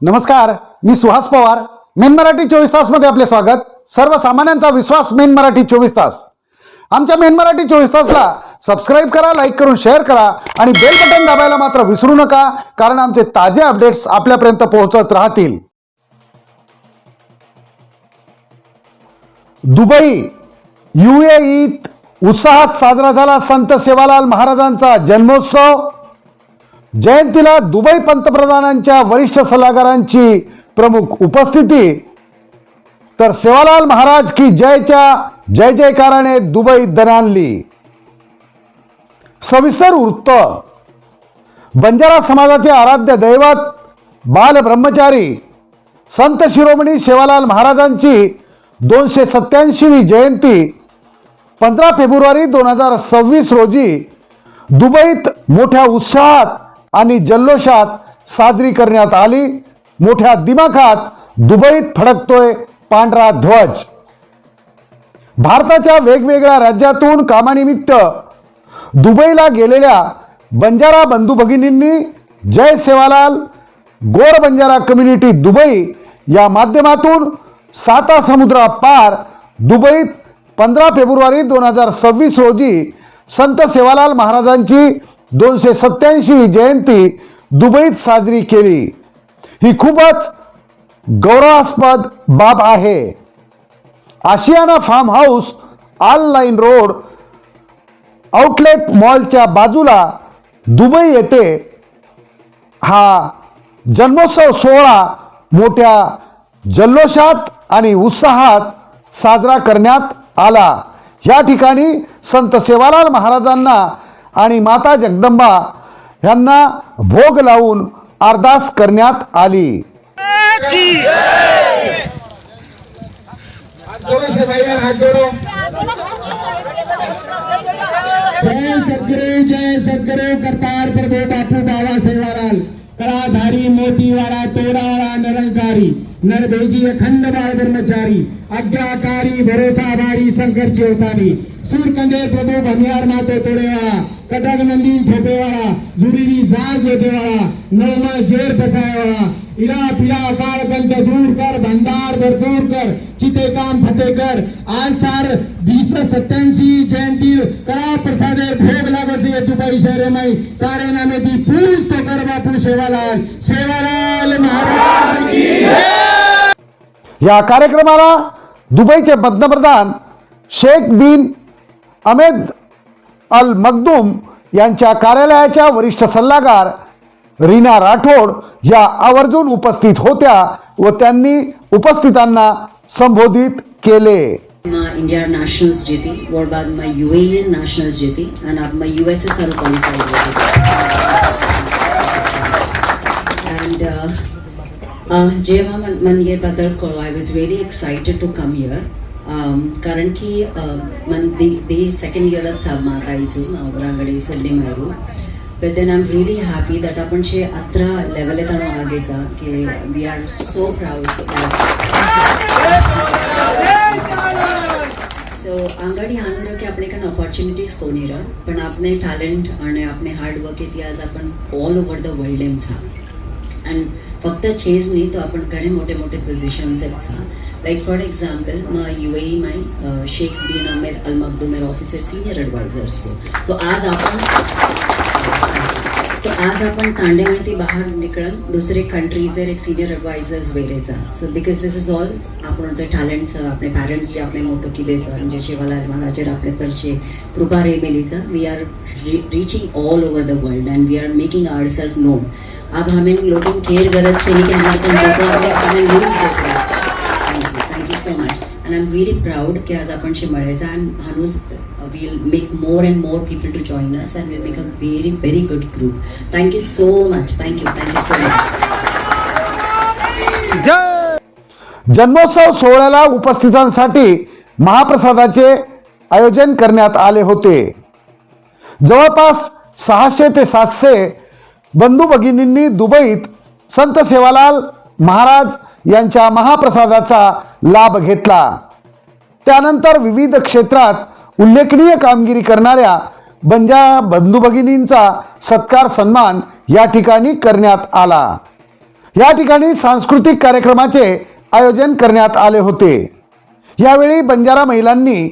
नमस्कार मी सुहास पवार. मेन मराठी चोवीस तासमध्ये आपले स्वागत. सर्वसामान्यांचा विश्वास मेन मराठी चोवीस तास. आमच्या मेन मराठी चोवीस तासला सबस्क्राईब करा लाईक करून शेअर करा आणि बेल बटन दाबायला मात्र विसरू नका कारण आमचे ताजे अपडेट्स आपल्यापर्यंत पोहोचत राहतील. दुबई युएईत उत्साहात साजरा झाला संत सेवालाल महाराजांचा जन्मोत्सव. जयंतीला दुबई पंतप्रधानांच्या वरिष्ठ सल्लागारांची प्रमुख उपस्थिती. तर सेवालाल महाराज की जयच्या जय जयकाराने दुबई दणानली सविस्तर वृत्त. बंजारा समाजाचे आराध्य दैवत बाल ब्रह्मचारी संत शिरोमणी सेवालाल महाराजांची दोनशे सत्याऐंशीवी जयंती पंधरा फेब्रुवारी दोन हजार सव्वीस रोजी दुबईत मोठ्या उत्साहात आणि जल्लोषात साजरी करण्यात आली. मोठ्या दिमाखात दुबईत फडकतोय पांढरा ध्वज. भारताच्या वेगवेगळ्या राज्यातून कामानिमित्त दुबईला गेलेल्या बंजारा बंधू भगिनींनी जय सेवालाल गोर बंजारा कम्युनिटी दुबई या माध्यमातून साता समुद्रा पार दुबईत पंधरा फेब्रुवारी दोन हजार सव्वीस रोजी संत सेवालाल महाराजांची दोनशे सत्याऐंशीवी जयंती दुबईत साजरी केली. ही खूपच गौरवास्पद बाब आहे. Ashiana farm house online road outlet मॉलच्या बाजूला दुबई येथे हा जन्मोत्सव सोहळा मोठ्या जल्लोषात आणि उत्साहात साजरा करण्यात आला. या ठिकाणी संत सेवालाल महाराजांना आणि माता जगदंबा यांना भोग लावून अरदास करण्यात आली. जय सद्गुरु जय सद्गुरु करतार प्रभु बापू बाबा सेवालाल. कलाधारी मोतीवाला तोरावाला नरंकारी नरभेजी अखंड बाळ ब्रह्मचारी आज्ञाकारी भरोसा शंकर चेवतानी सूरकंदे प्रभु भमियार मातो तोडेवाळा कटक नंदीन ठोपेवाळा जुडीनी जाग येतेवाळा नवमा जेर पचायवाळा इरा पिरा काळकंत दूर कर भंडार भरपूर कर चिते काम फते कर. आज तार बीस सत्याऐंशी जयंती करा प्रसादे भोग लागो છે दुबई शहर में तारे नामे दी पूज तो कर बापू सेवालाल सेवालाल महाराज या कार्यक्रमाला दुबईचे पंतप्रधान शेख बिन अमेद अल मखदूम यांच्या कार्यालयाच्या वरिष्ठ सल्लागार रीना राठोड या आवर्जून उपस्थित होत्या व त्यांनी उपस्थितांना संबोधित केले. मैं इंडिया नेशनल्स जीती और बाद में यूएई अँड जीती एंड अब एस एस साल क्वालिफाई अँड जेव्हा मन मन ये बदल कळो आय वॉज कारण की मन दे दे सेकंड इयरच सामा आता इथून ಅವರಗಡೆ मारो but then then am really happy that आपण शे अत्रा लेवले तण आगे जा की we are so proud so Angadi आणू की आपले काही ऑपॉर्च्युनिटीज कोणी पण आपले टॅलेंट आणि आपले हार्डवर्क येते आज आपण ऑल ओव्हर द वर्ल्ड एम झाला अँड फक्त नाही तो आपण घणे मोठे मोठे पोझिशन्स आहेत छा लाईक फॉर एक्झाम्पल मग U A my Sheikh bin Amer Al मखदुमेर ऑफिसर सिनियर ॲडवायझर्स तो आज आपण सो आज आपण तांडे तांडेमध्ये बाहेर निकळून दुसरे कंट्रीजर एक senior advisors वेरेचा so because this is all आपण जे टॅलेंटचं आपले पॅरेंट्स जे आपले मोठं सर म्हणजे शिवालाल महाराजेर आपले परचे कृपा रेमेलीचं we are reaching all over the world and we are making our self known अब हमें लोगों केयर गरज चाहिए कि हमारे लोगों हमें न्यूज देते thank you so much and I am really proud की आज आपण शे we'll make more and more people to join us and we'll make a very, very good group. Thank you so much. Thank you. Thank you so much. जन्मोत्सव सोहळ्याला उपस्थितांसाठी महाप्रसादाचे आयोजन करण्यात आले होते जवळपास सहाशे ते सातशे बंधू भगिनींनी दुबईत संत सेवालाल महाराज यांच्या महाप्रसादाचा लाभ घेतला त्यानंतर विविध क्षेत्रात उल्लेखनीय कामगिरी करणाऱ्या बंजा बंधू भगिनींचा सत्कार सन्मान या ठिकाणी करण्यात आला. या ठिकाणी सांस्कृतिक कार्यक्रमाचे आयोजन करण्यात आले होते. यावेळी बंजारा महिलांनी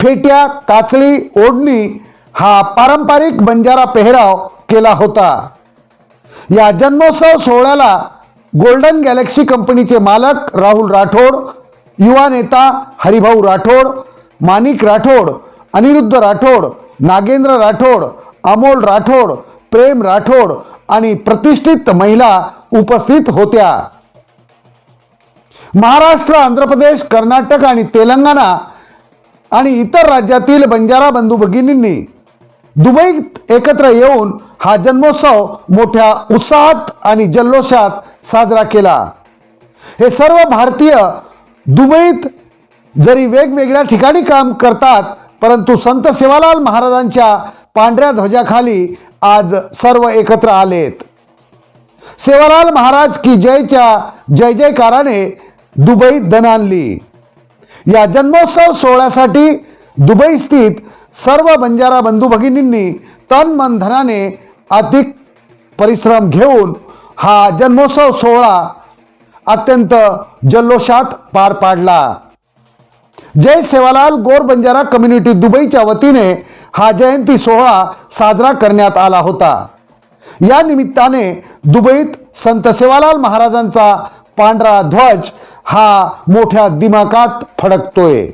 फेट्या काचळी ओढणी हा पारंपरिक बंजारा पेहराव केला होता. या जन्मोत्सव सोहळ्याला गोल्डन गॅलेक्सी कंपनीचे मालक राहुल राठोड युवा नेता हरिभाऊ राठोड माणिक राठोड अनिरुद्ध राठोड नागेंद्र राठोड अमोल राठोड प्रेम राठोड आणि प्रतिष्ठित महिला उपस्थित होत्या. महाराष्ट्र आंध्र प्रदेश कर्नाटक आणि तेलंगणा आणि इतर राज्यातील बंजारा बंधू भगिनींनी दुबईत एकत्र येऊन हा जन्मोत्सव मोठ्या उत्साहात आणि जल्लोषात साजरा केला. हे सर्व भारतीय दुबईत जरी वेगवेगळ्या ठिकाणी काम करतात परंतु संत सेवालाल महाराजांच्या पांढऱ्या ध्वजाखाली आज सर्व एकत्र आलेत. सेवालाल महाराज की जयच्या जय जयकाराने दुबईत दन आणली. या जन्मोत्सव सोहळ्यासाठी दुबई स्थित सर्व बंजारा बंधू भगिनींनी तन मन धनाने अधिक परिश्रम घेऊन हा जन्मोत्सव सोहळा अत्यंत जल्लोषात पार पाडला. जय सेवालाल गोर बंजारा कम्युनिटी दुबईच्या वतीने हा जयंती सोहळा साजरा करण्यात आला होता. या निमित्ताने दुबईत संत सेवालाल महाराजांचा पांढरा ध्वज हा मोठ्या दिमाकात फडकतोय.